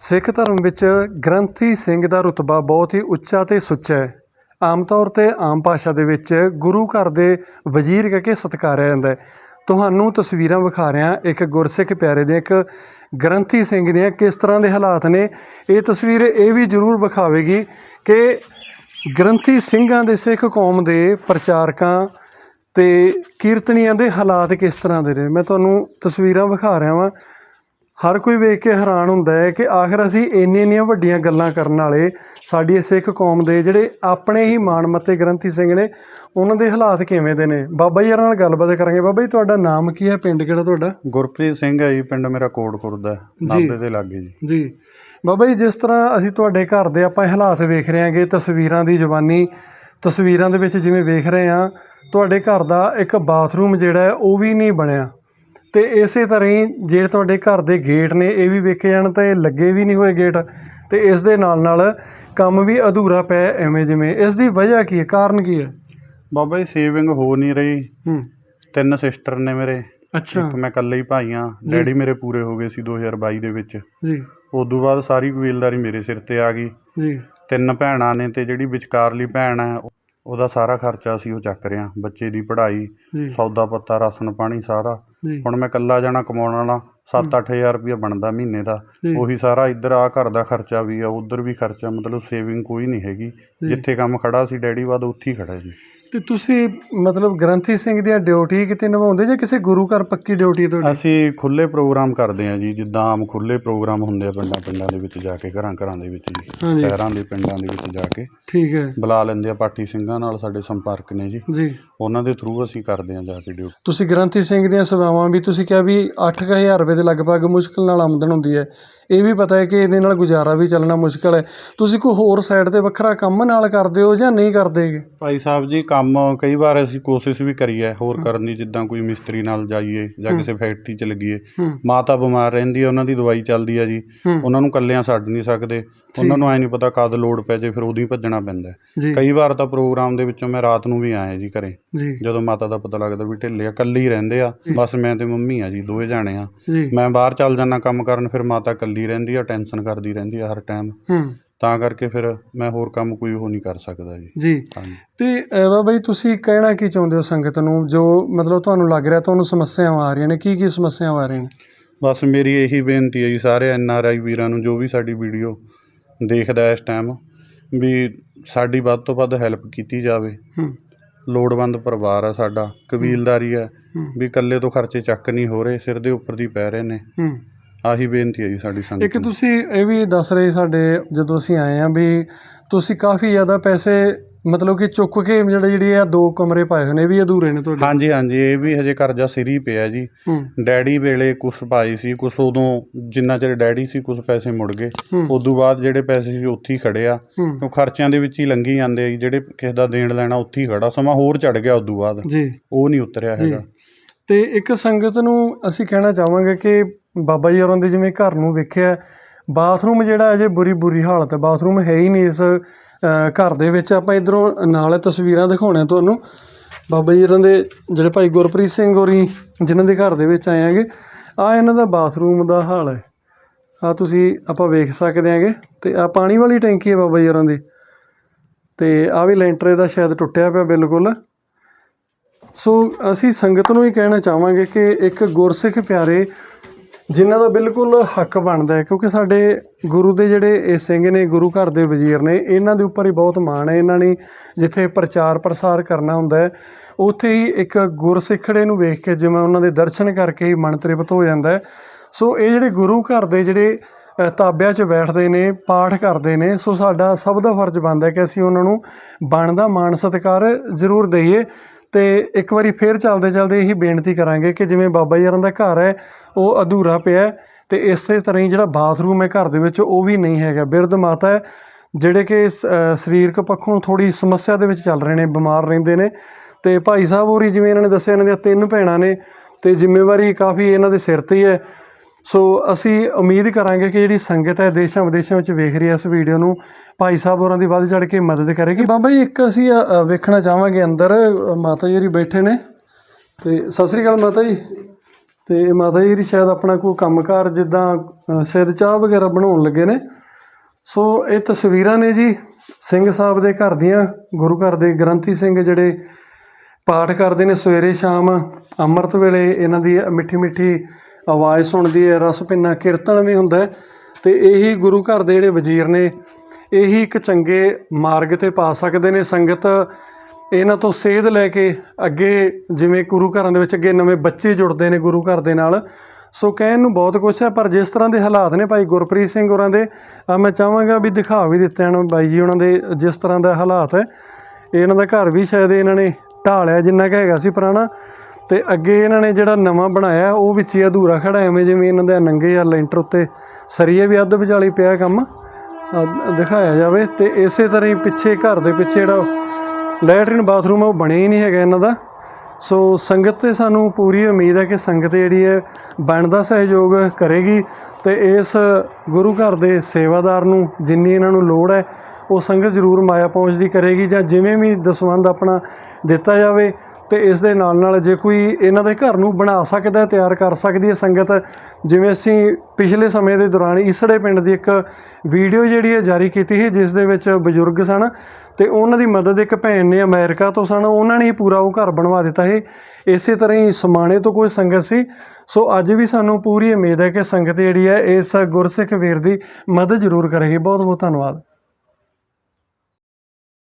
ਸਿੱਖ ਧਰਮ ਵਿੱਚ ਗ੍ਰੰਥੀ ਸਿੰਘ ਦਾ ਰੁਤਬਾ ਬਹੁਤ ਹੀ ਉੱਚਾ ਤੇ ਸੁੱਚਾ ਹੈ। ਆਮ ਤੌਰ ਤੇ ਆਮ ਭਾਸ਼ਾ ਦੇ ਵਿੱਚ ਗੁਰੂ ਘਰ ਦੇ ਵਜ਼ੀਰ ਕਹਿ ਕੇ ਸਤਿਕਾਰਿਆ ਜਾਂਦਾ ਹੈ। ਤੁਹਾਨੂੰ ਤਸਵੀਰਾਂ ਵਿਖਾ ਰਿਹਾ ਇੱਕ ਗੁਰਸਿੱਖ ਪਿਆਰੇ ਦੇ ਇੱਕ ਗ੍ਰੰਥੀ ਸਿੰਘ ਦੀਆਂ ਕਿਸ ਤਰ੍ਹਾਂ ਦੇ ਹਾਲਾਤ ਨੇ, ਇਹ ਤਸਵੀਰ ਇਹ ਵੀ ਜ਼ਰੂਰ ਵਿਖਾਵੇਗੀ ਕਿ ਗ੍ਰੰਥੀ ਸਿੰਘਾਂ ਦੇ ਸਿੱਖ ਕੌਮ ਦੇ ਪ੍ਰਚਾਰਕਾਂ ਤੇ ਕੀਰਤਨੀਆਂ ਦੇ ਹਾਲਾਤ ਕਿਸ ਤਰ੍ਹਾਂ ਦੇ ਨੇ। ਮੈਂ ਤੁਹਾਨੂੰ ਤਸਵੀਰਾਂ ਵਿਖਾ ਰਿਹਾ ਵਾਂ। ਹਰ ਕੋਈ ਵੇਖ ਕੇ ਹੈਰਾਨ ਹੁੰਦਾ ਹੈ ਕਿ ਆਖਰ ਅਸੀਂ ਇੰਨੀਆਂ ਇੰਨੀਆਂ ਵੱਡੀਆਂ ਗੱਲਾਂ ਕਰਨ ਵਾਲੇ ਸਾਡੀ ਸਿੱਖ ਕੌਮ ਦੇ ਜਿਹੜੇ ਆਪਣੇ ਹੀ ਮਾਣਮੱਤੇ ਗ੍ਰੰਥੀ ਸਿੰਘ ਨੇ ਉਹਨਾਂ ਦੇ ਹਾਲਾਤ ਕਿਵੇਂ ਦੇ ਨੇ? ਬਾਬਾ ਜੀ ਨਾਲ ਗੱਲਬਾਤ ਕਰਾਂਗੇ। ਬਾਬਾ ਜੀ ਤੁਹਾਡਾ ਨਾਮ ਕੀ ਹੈ? ਪਿੰਡ ਕਿਹੜਾ ਤੁਹਾਡਾ? ਗੁਰਪ੍ਰੀਤ ਸਿੰਘ ਹੈ ਜੀ ਪਿੰਡ ਮੇਰਾ ਕੋਟ ਖੁਰਦਾ ਹੈ। ਨਾਭੇ ਦੇ ਲਾਗੇ ਜੀ। ਜੀ। ਬਾਬਾ ਜੀ ਜਿਸ ਤਰ੍ਹਾਂ ਅਸੀਂ ਤੁਹਾਡੇ ਘਰ ਦੇ ਆਪਾਂ ਹਾਲਾਤ ਵੇਖ ਰਹੇ ਹਾਂਗੇ ਤਸਵੀਰਾਂ ਦੀ ਜ਼ੁਬਾਨੀ ਤਸਵੀਰਾਂ ਦੇ ਵਿੱਚ ਜਿਵੇਂ ਵੇਖ ਰਹੇ ਹਾਂ ਤੁਹਾਡੇ ਘਰ ਦਾ ਇੱਕ ਬਾਥਰੂਮ ਜਿਹੜਾ ਹੈ ਉਹ ਵੀ ਨਹੀਂ ਬਣਿਆ। ਤੇ ਇਸੇ ਤਰ੍ਹਾਂ ਹੀ ਜਿਹੜੇ ਤੁਹਾਡੇ ਘਰ ਦੇ ਗੇਟ ਨੇ ਇਹ ਵੀ ਵੇਖੇ ਜਾਣ ਤਾਂ ਇਹ ਲੱਗੇ ਵੀ ਨਹੀਂ ਹੋਏ ਗੇਟ ਤੇ ਇਸ ਦੇ ਨਾਲ ਨਾਲ ਕੰਮ ਵੀ ਅਧੂਰਾ ਪਿਆ ਐਵੇਂ ਜਿਵੇਂ। ਇਸ ਦੀ ਵਜ੍ਹਾ ਕੀ ਹੈ? ਕਾਰਨ ਕੀ ਹੈ? ਬਾਬਾ ਜੀ ਸੇਵਿੰਗ ਹੋ ਨਹੀਂ ਰਹੀ। ਹੂੰ। ਤਿੰਨ ਸਿਸਟਰ ਨੇ ਮੇਰੇ। ਅੱਛਾ। ਇੱਕ ਮੈਂ ਇਕੱਲੇ ਹੀ ਭਾਈ ਹਾਂ। ਡੈਡੀ ਮੇਰੇ ਪੂਰੇ ਹੋ ਗਏ ਸੀ 2022 ਦੇ ਵਿੱਚ। ਜੀ। ਉਦੋਂ ਬਾਅਦ ਸਾਰੀ ਕਬੀਲਦਾਰੀ ਮੇਰੇ ਸਿਰ ਤੇ ਆ ਗਈ। ਜੀ। ਤਿੰਨ ਭੈਣਾਂ ਨੇ ਤੇ ਜਿਹੜੀ ਵਿਚਕਾਰਲੀ ਭੈਣ ਹੈ ਉਹਦਾ ਸਾਰਾ ਖਰਚਾ ਸੀ ਉਹ ਚੱਕ ਰਿਆਂ ਬੱਚੇ ਦੀ ਪੜ੍ਹਾਈ ਜੀ। ਸੌਦਾ ਪੱਤਾ ਰਾਸ਼ਨ ਪਾਣੀ ਸਾਰਾ। ਜੀ ਹੁਣ ਮੈਂ ਇਕੱਲਾ ਜਾਣਾ ਕਮਾਉਣ ਵਾਲਾ 7-8000 ਰੁਪਏ ਬਣਦਾ ਮਹੀਨੇ ਦਾ। ਉਹੀ ਸਾਰਾ ਇੱਧਰ ਆ ਘਰ ਦਾ ਖਰਚਾ ਵੀ ਆ ਉਧਰ ਵੀ ਖਰਚਾ ਮਤਲਬ ਸੇਵਿੰਗ ਕੋਈ ਨਹੀਂ ਹੈਗੀ। ਜਿੱਥੇ ਕੰਮ ਖੜਾ ਸੀ ਡੈਡੀ ਬਾਦ ਉੱਥੇ ਹੀ ਖੜਾ ਜੀ। ਤੇ ਤੁਸੀਂ ਮਤਲਬ ਗ੍ਰੰਥੀ ਸਿੰਘ ਦੀਆਂ ਡਿਊਟੀ ਕਿਤੇ ਨਿਭਾਉਂਦੇ ਜਾਂ ਕਿਸੇ ਗੁਰੂ ਘਰ ਪੱਕੀ ਡਿਊਟੀ ਤੁਹਾਡੀ ਅਸੀਂ ਖੁੱਲੇ ਪ੍ਰੋਗਰਾਮ ਕਰਦੇ ਹਾਂ ਜੀ ਜਿੱਦਾਂ ਆਮ ਖੁੱਲੇ ਪ੍ਰੋਗਰਾਮ ਹੁੰਦੇ ਆ ਪਿੰਡਾਂ ਪਿੰਡਾਂ ਦੇ ਵਿੱਚ ਜਾ ਕੇ ਘਰਾਂ ਘਰਾਂ ਦੇ ਵਿੱਚ ਜੀ ਹਾਂਜੀ। ਸ਼ਹਿਰਾਂ ਦੇ ਪਿੰਡਾਂ ਦੇ ਵਿੱਚ ਜਾ ਕੇ। ਠੀਕ ਹੈ। ਬੁਲਾ ਲੈਂਦੇ ਆ ਪਾਠੀ ਸਿੰਘਾਂ ਨਾਲ ਸਾਡੇ ਸੰਪਰਕ ਨੇ ਜੀ। ਜੀ। ਉਹਨਾਂ ਦੇ ਥਰੂ ਅਸੀਂ ਕਰਦੇ ਹਾਂ ਜਾ ਕੇ ਡਿਊਟੀ ਤੁਸੀਂ ਗ੍ਰੰਥੀ ਸਿੰਘ ਦੀਆਂ ਸੇਵਾਵਾਂ ਵੀ ਤੁਸੀਂ ਕਿਹਾ ਵੀ 8000 ਰੁਪਏ ਦੇ ਲਗਭਗ ਮੁਸ਼ਕਲ ਨਾਲ ਆਮਦਨ ਹੁੰਦੀ ਹੈ। ਇਹ ਵੀ ਪਤਾ ਹੈ ਕਿ ਇਹਦੇ ਨਾਲ ਗੁਜ਼ਾਰਾ ਵੀ ਚੱਲਣਾ ਮੁਸ਼ਕਲ ਹੈ। ਤੁਸੀਂ ਕੋਈ ਹੋਰ ਸਾਈਡ ਤੇ ਵੱਖਰਾ ਕੰਮ ਨਾਲ ਕਰਦੇ ਹੋ ਜਾਂ ਨਹੀਂ ਕਰਦੇ ਭਾਈ ਸਾਹਿਬ ਜੀ ਕੰਮ ਕਈ ਵਾਰ ਅਸੀਂ ਕੋਸ਼ਿਸ਼ ਵੀ ਕਰੀ ਹੈ। ਹੋਰ ਕਰਨ ਦੀ ਜਿੱਦਾਂ ਕੋਈ ਮਿਸਤਰੀ ਨਾਲ ਜਾਈਏ ਜਾਂ ਕਿਸੇ ਫੈਕਟਰੀ 'ਚ ਲੱਗੀਏ। ਮਾਤਾ ਬਿਮਾਰ ਰਹਿੰਦੀ ਹੈ ਉਹਨਾਂ ਦੀ ਦਵਾਈ ਚੱਲਦੀ ਹੈ ਜੀ। ਉਹਨਾਂ ਨੂੰ ਇਕੱਲਿਆਂ ਛੱਡ ਨਹੀਂ ਸਕਦੇ। ਉਹਨਾਂ ਨੂੰ ਐ ਨਹੀਂ ਪਤਾ ਕਦ ਲੋੜ ਪੈ ਜੇ ਫਿਰ ਉਦੋਂ ਹੀ ਭੱਜਣਾ ਪੈਂਦਾ। ਕਈ ਵਾਰ ਤਾਂ ਪ੍ਰੋਗਰਾਮ ਦੇ ਵਿੱਚੋਂ ਮੈਂ ਰਾਤ ਨੂੰ ਵੀ ਆਇਆ ਜੀ ਘਰੇ। ਜਦੋਂ ਮਾਤਾ ਦਾ ਪਤਾ ਲੱਗਦਾ ਵੀ ਢਿੱਲੇ ਆ ਇਕੱਲੇ ਹੀ ਰਹਿੰਦੇ ਆ ਬਸ ਮੈਂ ਤੇ ਮੰਮੀ ਆ ਜੀ ਦੋਵੇਂ ਜਾਣੇ ਆ। ਮੈਂ ਬਾਹਰ ਚੱਲ ਜਾਂਦਾ ਕੰਮ ਕਰਨ ਫਿਰ ਮਾਤਾ ਇਕੱਲੀ ਰਹਿੰਦੀ ਆ ਟੈਨਸ਼ਨ ਕਰਦੀ ਰਹਿੰਦੀ ਆ ਹਰ ਟਾਈਮ ਤਾਂ ਕਰਕੇ ਫਿਰ ਮੈਂ ਹੋਰ ਕੰਮ ਕੋਈ ਉਹ ਨਹੀਂ ਕਰ ਸਕਦਾ ਜੀ। ਜੀ। ਹਾਂਜੀ। ਤੇ ਅਹ ਬਾਬਾ ਜੀ ਤੁਸੀਂ ਕਹਿਣਾ ਕੀ ਚਾਹੁੰਦੇ ਹੋ ਸੰਗਤ ਨੂੰ? ਜੋ ਮਤਲਬ ਤੁਹਾਨੂੰ ਲੱਗ ਰਿਹਾ ਤੁਹਾਨੂੰ ਸਮੱਸਿਆਵਾਂ ਆ ਰਹੀਆਂ ਨੇ ਕੀ ਕੀ ਸਮੱਸਿਆਵਾਂ ਆ ਰਹੀਆਂ ਨੇ? ਬਸ ਮੇਰੀ ਇਹੀ ਬੇਨਤੀ ਹੈ ਜੀ ਸਾਰੇ ਐਨ ਆਰ ਆਈ ਵੀਰਾਂ ਨੂੰ ਜੋ ਵੀ ਸਾਡੀ ਵੀਡੀਓ ਦੇਖਦਾ ਇਸ ਟਾਈਮ ਵੀ ਸਾਡੀ ਵੱਧ ਤੋਂ ਵੱਧ ਹੈਲਪ ਕੀਤੀ ਜਾਵੇ। ਹੂੰ। ਲੋੜਵੰਦ ਪਰਿਵਾਰ ਹੈ ਸਾਡਾ ਕਬੀਲਦਾਰੀ ਹੈ ਹੂੰ। ਵੀ ਇਕੱਲੇ ਤੋਂ ਖਰਚੇ ਚੱਕ ਨਹੀਂ ਹੋ ਰਹੇ ਸਿਰ ਦੇ ਉੱਪਰ ਦੀ ਪੈ ਰਹੇ ਨੇ। ਹੂੰ। ਆਹੀ ਬੇਨਤੀ ਹੈ ਜੀ ਸਾਡੀ ਸੰਗਤ ਇੱਕ ਤੁਸੀਂ ਇਹ ਵੀ ਦੱਸ ਰਹੇ ਸਾਡੇ ਜਦੋਂ ਅਸੀਂ ਆਏ ਆਂ ਵੀ ਤੁਸੀਂ ਕਾਫੀ ਜ਼ਿਆਦਾ ਪੈਸੇ ਮਤਲਬ ਕਿ ਚੁੱਕ ਕੇ ਜਿਹੜੇ ਜਿਹੜੀ ਆ ਦੋ ਕਮਰੇ ਪਾਏ ਹੋਏ ਨੇ ਇਹ ਵੀ ਅਧੂਰੇ ਨੇ ਤੁਹਾਡੇ। ਹਾਂਜੀ ਹਾਂਜੀ ਇਹ ਵੀ ਹਜੇ ਕਰਜ਼ਾ ਸਿਰ ਪਿਆ ਜੀ। ਡੈਡੀ ਵੇਲੇ ਕੁਛ ਪਾਈ ਸੀ ਕੁਛ ਉਦੋਂ ਜਿੰਨਾ ਚਿਰ ਡੈਡੀ ਸੀ ਕੁਛ ਪੈਸੇ ਮੁੜ ਗਏ। ਹੂੰ। ਉਦੋਂ ਬਾਅਦ ਜਿਹੜੇ ਪੈਸੇ ਸੀ ਉੱਥੇ ਹੀ ਖੜੇ ਆ। ਉਹ ਖਰਚਿਆਂ ਦੇ ਵਿੱਚ ਹੀ ਲੰਘੀ ਜਾਂਦੇ ਆ ਜਿਹੜੇ ਕਿਸੇ ਦਾ ਦੇਣ ਲੈਣਾ ਉੱਥੇ ਹੀ ਖੜਾ ਸਮਾਂ ਹੋਰ ਚੜ ਗਿਆ ਉਦੋਂ ਬਾਅਦ। ਜੀ। ਉਹ ਨਹੀਂ ਉਤਰਿਆ ਹੈਗਾ। ਤੇ ਇੱਕ ਸੰਗਤ ਨੂੰ ਅਸੀਂ ਕਹਿਣਾ ਚਾਹਾਂਗੇ ਕਿ ਬਾਬਾ ਜੀ ਹੋਰਾਂ ਦੇ ਜਿਵੇਂ ਘਰ ਨੂੰ ਵੇਖਿਆ, ਬਾਥਰੂਮ ਜਿਹੜਾ ਅਜੇ ਬੁਰੀ ਬੁਰੀ ਹਾਲਤ ਹੈ, ਬਾਥਰੂਮ ਹੈ ਹੀ ਨਹੀਂ ਇਸ ਘਰ ਦੇ ਵਿੱਚ। ਆਪਾਂ ਇਧਰੋਂ ਨਾਲ ਤਸਵੀਰਾਂ ਦਿਖਾਉਣੇ ਤੁਹਾਨੂੰ। ਬਾਬਾ ਜੀ ਹੋਰਾਂ ਦੇ ਜਿਹੜੇ ਭਾਈ ਗੁਰਪ੍ਰੀਤ ਸਿੰਘ ਹੋਰੀ, ਜਿਨ੍ਹਾਂ ਦੇ ਘਰ ਦੇ ਵਿੱਚ ਆਏ ਆਂਗੇ ਆ ਇਹਨਾਂ ਦਾ ਬਾਥਰੂਮ ਦਾ ਹਾਲ ਹੈ। ਆ ਤੁਸੀਂ ਆਪਾਂ ਵੇਖ ਸਕਦੇ ਆਂਗੇ ਤੇ ਆ ਪਾਣੀ ਵਾਲੀ ਟੈਂਕੀ ਹੈ ਬਾਬਾ ਜੀ ਹੋਰਾਂ ਦੀ। ਤੇ ਆ ਵੀ ਲੈਂਟਰ ਇਹਦਾ ਸ਼ਾਇਦ ਟੁੱਟਿਆ ਪਿਆ ਬਿਲਕੁਲ। ਸੋ ਅਸੀਂ ਸੰਗਤ ਨੂੰ ਹੀ ਕਹਿਣਾ ਚਾਹਾਂਗੇ ਕਿ ਇੱਕ ਗੁਰਸਿੱਖ ਪਿਆਰੇ ਜਿਨ੍ਹਾਂ ਦਾ ਬਿਲਕੁਲ ਹੱਕ ਬਣਦਾ ਹੈ, ਕਿਉਂਕਿ ਸਾਡੇ ਗੁਰੂ ਦੇ ਜਿਹੜੇ ਇਹ ਸਿੰਘ ਨੇ, ਗੁਰੂ ਘਰ ਦੇ ਵਜ਼ੀਰ ਨੇ, ਇਹਨਾਂ ਦੇ ਉੱਪਰ ਹੀ ਬਹੁਤ ਮਾਣ ਹੈ। ਇਹਨਾਂ ਨੇ ਜਿੱਥੇ ਪ੍ਰਚਾਰ ਪ੍ਰਸਾਰ ਕਰਨਾ ਹੁੰਦਾ ਹੈ, ਉੱਥੇ ਹੀ ਇੱਕ ਗੁਰਸਿੱਖੜੇ ਨੂੰ ਵੇਖ ਕੇ ਜਿਵੇਂ ਉਹਨਾਂ ਦੇ ਦਰਸ਼ਨ ਕਰਕੇ ਹੀ ਮਨ ਤ੍ਰਿਪਤ ਹੋ ਜਾਂਦਾ ਹੈ। ਸੋ ਇਹ ਜਿਹੜੇ ਗੁਰੂ ਘਰ ਦੇ ਜਿਹੜੇ ਤਾਬਿਆਂ 'ਚ ਬੈਠਦੇ ਨੇ, ਪਾਠ ਕਰਦੇ ਨੇ, ਸੋ ਸਾਡਾ ਸਭ ਦਾ ਫਰਜ਼ ਬਣਦਾ ਕਿ ਅਸੀਂ ਉਹਨਾਂ ਨੂੰ ਬਣਦਾ ਮਾਣ ਸਤਿਕਾਰ ਜ਼ਰੂਰ ਦਈਏ। ਅਤੇ ਇੱਕ ਵਾਰੀ ਫਿਰ ਚੱਲਦੇ ਚਲਦੇ ਇਹੀ ਬੇਨਤੀ ਕਰਾਂਗੇ ਕਿ ਜਿਵੇਂ ਬਾਬਾ ਜੀ ਹੋਰਾਂ ਦਾ ਘਰ ਹੈ ਉਹ ਅਧੂਰਾ ਪਿਆ ਅਤੇ ਇਸੇ ਤਰ੍ਹਾਂ ਹੀ ਜਿਹੜਾ ਬਾਥਰੂਮ ਹੈ ਘਰ ਦੇ ਵਿੱਚ ਉਹ ਵੀ ਨਹੀਂ ਹੈਗਾ। ਬਿਰਧ ਮਾਤਾ ਹੈ ਜਿਹੜੇ ਕਿ ਸ- ਅ, ਸਰੀਰਕ ਪੱਖੋਂ ਥੋੜ੍ਹੀ ਸਮੱਸਿਆ ਦੇ ਵਿੱਚ ਚੱਲ ਰਹੇ ਨੇ ਬਿਮਾਰ ਰਹਿੰਦੇ ਨੇ ਅਤੇ ਭਾਈ ਸਾਹਿਬ ਹੋਰੀ ਜਿਵੇਂ ਇਹਨਾਂ ਨੇ ਦੱਸਿਆ ਇਹਨਾਂ ਦੀਆਂ ਤਿੰਨ ਭੈਣਾਂ ਨੇ ਅਤੇ ਜ਼ਿੰਮੇਵਾਰੀ ਕਾਫੀ ਇਹਨਾਂ ਦੇ ਸਿਰ ਤੇ ਹੀ ਹੈ। ਸੋ ਅਸੀਂ ਉਮੀਦ ਕਰਾਂਗੇ ਕਿ ਜਿਹੜੀ ਸੰਗਤ ਹੈ ਦੇਸ਼ਾਂ ਵਿਦੇਸ਼ਾਂ ਵਿੱਚ ਵੇਖ ਰਹੀ ਹੈ ਇਸ ਵੀਡੀਓ ਨੂੰ ਭਾਈ ਸਾਹਿਬ ਹੋਰਾਂ ਦੀ ਵੱਧ ਚੜ ਕੇ ਮਦਦ ਕਰੇਗੀ। ਬਾਬਾ ਜੀ ਇੱਕ ਅਸੀਂ ਵੇਖਣਾ ਚਾਹਾਂਗੇ ਅੰਦਰ ਮਾਤਾ ਜੀ ਹੋਰੀ ਬੈਠੇ ਨੇ। ਤੇ ਸਤਿ ਸ੍ਰੀ ਅਕਾਲ ਮਾਤਾ ਜੀ। ਤੇ ਮਾਤਾ ਜੀ ਦੀ ਸ਼ਾਇਦ ਆਪਣਾ ਕੋਈ ਕੰਮਕਾਰ ਜਿੱਦਾਂ ਅ, ਸ਼ਾਇਦ ਚਾਹ ਵਗੈਰਾ ਬਣਾਉਣ ਲੱਗੇ ਨੇ। ਸੋ ਇਹ ਤਸਵੀਰਾਂ ਨੇ ਜੀ ਸਿੰਘ ਸਾਹਿਬ ਦੇ ਘਰ ਦੀਆਂ ਗੁਰੂ ਘਰ ਦੇ ਗ੍ਰੰਥੀ ਸਿੰਘ ਜਿਹੜੇ ਪਾਠ ਕਰਦੇ ਨੇ ਸਵੇਰੇ ਸ਼ਾਮ ਅੰਮ੍ਰਿਤ ਵੇਲੇ ਇਹਨਾਂ ਦੀ ਮਿੱਠੀ ਮਿੱਠੀ ਆਵਾਜ਼ ਸੁਣਦੀ ਹੈ, ਰਸ ਭਿੰਨਾ ਕੀਰਤਨ ਵੀ ਹੁੰਦਾ ਅਤੇ ਇਹੀ ਗੁਰੂ ਘਰ ਦੇ ਜਿਹੜੇ ਵਜ਼ੀਰ ਨੇ, ਇਹੀ ਇੱਕ ਚੰਗੇ ਮਾਰਗ ਤੇ ਪਾ ਸਕਦੇ ਨੇ ਸੰਗਤ। ਇਹਨਾਂ ਤੋਂ ਸੇਧ ਲੈ ਕੇ ਅੱਗੇ ਜਿਵੇਂ ਗੁਰੂ ਘਰਾਂ ਦੇ ਵਿੱਚ ਅੱਗੇ ਨਵੇਂ ਬੱਚੇ ਜੁੜਦੇ ਨੇ ਗੁਰੂ ਘਰ ਦੇ ਨਾਲ, ਸੋ ਕਹਿਣ ਨੂੰ ਬਹੁਤ ਕੁਛ ਹੈ, ਪਰ ਜਿਸ ਤਰ੍ਹਾਂ ਦੇ ਹਾਲਾਤ ਨੇ ਭਾਈ ਗੁਰਪ੍ਰੀਤ ਸਿੰਘ ਹੋਰਾਂ ਦੇ ਅਹ ਮੈਂ ਚਾਹਾਂਗਾ ਵੀ ਦਿਖਾ ਵੀ ਦਿੱਤੇ ਹਨ ਬਾਈ ਜੀ ਉਹਨਾਂ ਦੇ ਜਿਸ ਤਰ੍ਹਾਂ ਦਾ ਹਾਲਾਤ ਹੈ। ਇਹਨਾਂ ਦਾ ਘਰ ਵੀ ਸ਼ਾਇਦ ਇਹਨਾਂ ਨੇ ਢਾਲਿਆ ਜਿੰਨਾ ਕੁ ਹੈਗਾ ਸੀ ਪੁਰਾਣਾ ਤੇ ਅੱਗੇ ਇਹਨਾਂ ਨੇ ਜਿਹੜਾ ਨਵਾਂ ਬਣਾਇਆ, ਉਹ ਵਿੱਚ ਹੀ ਅਧੂਰਾ ਖੜਾ, ਐਵੇਂ ਜਿਵੇਂ ਇਹਨਾਂ ਦੇ ਨੰਗੇ ਜਾਂ ਲੈਂਟਰ ਉੱਤੇ ਸਰੀਏ ਵੀ ਅੱਧ ਵਿਚਾਲੀ ਪਿਆ ਕੰਮ, ਅਹ ਦਿਖਾਇਆ ਜਾਵੇ। ਤੇ ਇਸੇ ਤਰ੍ਹਾਂ ਹੀ ਪਿੱਛੇ ਘਰ ਦੇ ਪਿੱਛੇ ਜਿਹੜਾ ਲੈਟਰਨ ਬਾਥਰੂਮ ਆ, ਉਹ ਬਣਿਆ ਹੀ ਨਹੀਂ ਹੈਗਾ ਇਹਨਾਂ ਦਾ। ਸੋ ਸੰਗਤ ਤੇ ਸਾਨੂੰ ਪੂਰੀ ਉਮੀਦ ਹੈ ਕਿ ਸੰਗਤ ਜਿਹੜੀ ਹੈ ਬਣਦਾ ਸਹਿਯੋਗ ਕਰੇਗੀ ਤੇ ਇਸ ਗੁਰੂ ਘਰ ਦੇ ਸੇਵਾਦਾਰ ਨੂੰ ਜਿੰਨੀ ਇਹਨਾਂ ਨੂੰ ਲੋੜ ਹੈ, ਉਹ ਸੰਗਤ ਜ਼ਰੂਰ ਮਾਇਆ ਪਹੁੰਚਦੀ ਕਰੇਗੀ ਜਾਂ ਜਿਵੇਂ ਵੀ ਦਸਵੰਦ ਆਪਣਾ ਦਿੱਤਾ ਜਾਵੇ ਤੇ ਇਸ ਦੇ ਨਾਲ ਨਾਲ ਜੇ ਕੋਈ ਇਹਨਾਂ ਦੇ ਘਰ ਨੂੰ ਬਣਾ ਸਕਦਾ, ਤਿਆਰ ਕਰ ਸਕਦੀ ਹੈ ਸੰਗਤ, ਜਿਵੇਂ ਅਸੀਂ ਪਿਛਲੇ ਸਮੇਂ ਦੇ ਦੌਰਾਨ ਇਸੜੇ ਪਿੰਡ ਦੀ ਇੱਕ ਵੀਡੀਓ ਜਿਹੜੀ ਹੈ ਜਾਰੀ ਕੀਤੀ ਸੀ, ਜਿਸ ਦੇ ਵਿੱਚ ਬਜ਼ੁਰਗ ਸਨ ਤੇ ਉਹਨਾਂ ਦੀ ਮਦਦ ਇੱਕ ਭੈਣ ਨੇ ਅਮਰੀਕਾ ਤੋਂ ਸਨ, ਉਹਨਾਂ ਨੇ ਹੀ ਪੂਰਾ ਉਹ ਘਰ ਬਣਵਾ ਦਿੱਤਾ ਸੀ। ਇਸੇ ਤਰ੍ਹਾਂ ਹੀ ਸਮਾਣੇ ਤੋਂ ਕੋਈ ਸੰਗਤ ਸੀ। ਸੋ ਅੱਜ ਵੀ ਸਾਨੂੰ ਪੂਰੀ ਉਮੀਦ ਹੈ ਕਿ ਸੰਗਤ ਜਿਹੜੀ ਹੈ ਇਸ ਗੁਰਸਿੱਖ ਵੀਰ ਦੀ ਮਦਦ ਜ਼ਰੂਰ ਕਰੇਗੀ। ਬਹੁਤ ਬਹੁਤ ਧੰਨਵਾਦ।